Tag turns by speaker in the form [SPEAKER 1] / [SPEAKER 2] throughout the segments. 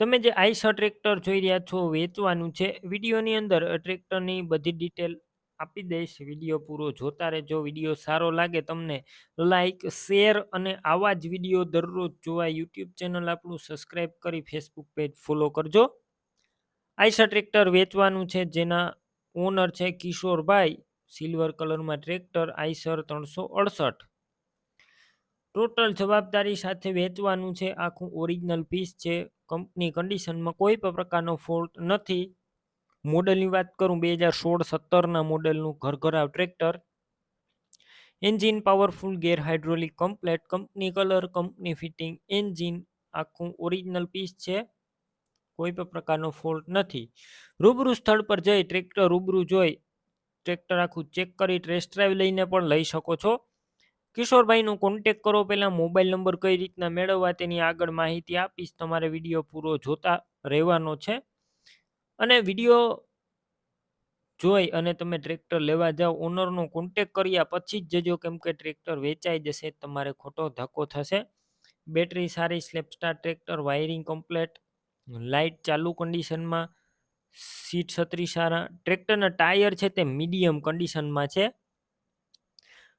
[SPEAKER 1] તમે જે Eicher tractor જોઈ રહ્યા છો, વેચવાનું છે, વિડીયોની અંદર ટ્રેક્ટરની બધી ડિટેલ આપી દઈશ. વીડિયો પૂરો જોતા રહેજો. વીડિયો સારો લાગે તમને, લાઈક, શેર અને આવા જ વીડિયો દરરોજ જોવા યુટ્યુબ ચેનલ આપણું સબસ્ક્રાઈબ કરી ફેસબુક પેજ ફોલો કરજો. આઈસર ટ્રેક્ટર વેચવાનું છે, જેના ઓનર છે કિશોરભાઈ. સિલ્વર કલરમાં ટ્રેક્ટર આઈસર ત્રણસો અડસઠ. ટોટલ જવાબદારી સાથે વેચવાનું છે. આખું ઓરિજિનલ પીસ છે. કંપની કન્ડિશનમાં કોઈ પણ પ્રકારનો ફોલ્ટ નથી. મોડલની વાત કરું, બે હજાર સોળ સત્તરના મોડલનું ઘરઘરાવ tractor engine powerful gear hydraulic complete company colour company fitting engine આખું ઓરિજિનલ પીસ છે. કોઈ પણ પ્રકારનો ફોલ્ટ નથી. રૂબરૂ સ્થળ પર જઈ ટ્રેક્ટર રૂબરૂ જોઈ ટ્રેક્ટર આખું ચેક કરી ટેસ્ટ ડ્રાઈવ લઈને પણ લઈ શકો છો. કિશોરભાઈનો કોન્ટેક કરો પહેલાં મોબાઈલ નંબર કઈ રીતના મેળવવા તેની આગળ માહિતી આપીશ. તમારે વીડિયો પૂરો જોતા રહેવાનો છે. અને વીડિયો જોઈ અને તમે ટ્રેક્ટર લેવા જાઓ ઓનરનો કોન્ટેક કર્યા પછી જ જજો કેમ કે ટ્રેક્ટર વેચાઈ જશે, તમારે ખોટો ધક્કો થશે. બેટરી સારી સ્લેપસ્ટાર ટ્રેક્ટર વાયરિંગ કમ્પ્લેટ લાઇટ ચાલુ કન્ડિશનમાં સીટ છત્રી સારા. ટ્રેક્ટરના ટાયર છે તે મીડિયમ કન્ડિશનમાં છે.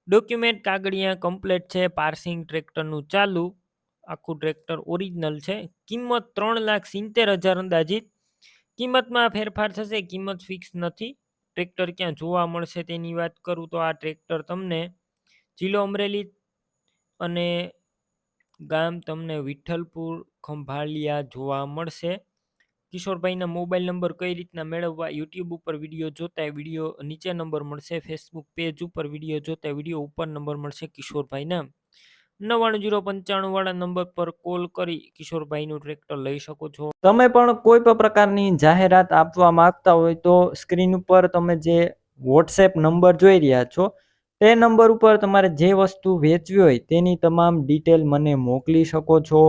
[SPEAKER 1] ડોક્યુમેન્ટ કાગળિયા કમ્પ્લેટ છે, પાર્સિંગ ટ્રેક્ટરનું ચાલુ, આખું ટ્રેક્ટર ઓરિજિનલ છે. કિંમત ત્રણ લાખ સિત્તેર હજાર અંદાજિત. કિંમતમાં ફેરફાર થશે, કિંમત ફિક્સ નથી. ટ્રેક્ટર ક્યાં જોવા મળશે તેની વાત કરું તો આ ટ્રેક્ટર તમને જિલ્લો અમરેલી અને ગામ તમને વિઠ્ઠલપુર ખંભાળિયા જોવા મળશે. કિશોરભાઈના મોબાઈલ નંબર કઈ રીતના મેળવવા? યુટ્યુબ ઉપર વીડિયો જોતા વીડિયો નીચે નંબર મળશે. ફેસબુક પેજ ઉપર વીડિયો જોતા વીડિયો ઉપર નંબર મળશે કિશોરભાઈના. નવ્વાણું જીરો પંચાણું વાળા નંબર પર કોલ કરી કિશોરભાઈનું ટ્રેક્ટર લઈ શકો છો.
[SPEAKER 2] તમે પણ કોઈ પણ પ્રકારની જાહેરાત આપવા માંગતા હોય તો સ્ક્રીન ઉપર તમે જે વોટ્સએપ નંબર જોઈ રહ્યા છો, તે નંબર ઉપર તમારે જે વસ્તુ વેચવી હોય તેની તમામ ડિટેલ મને મોકલી શકો છો.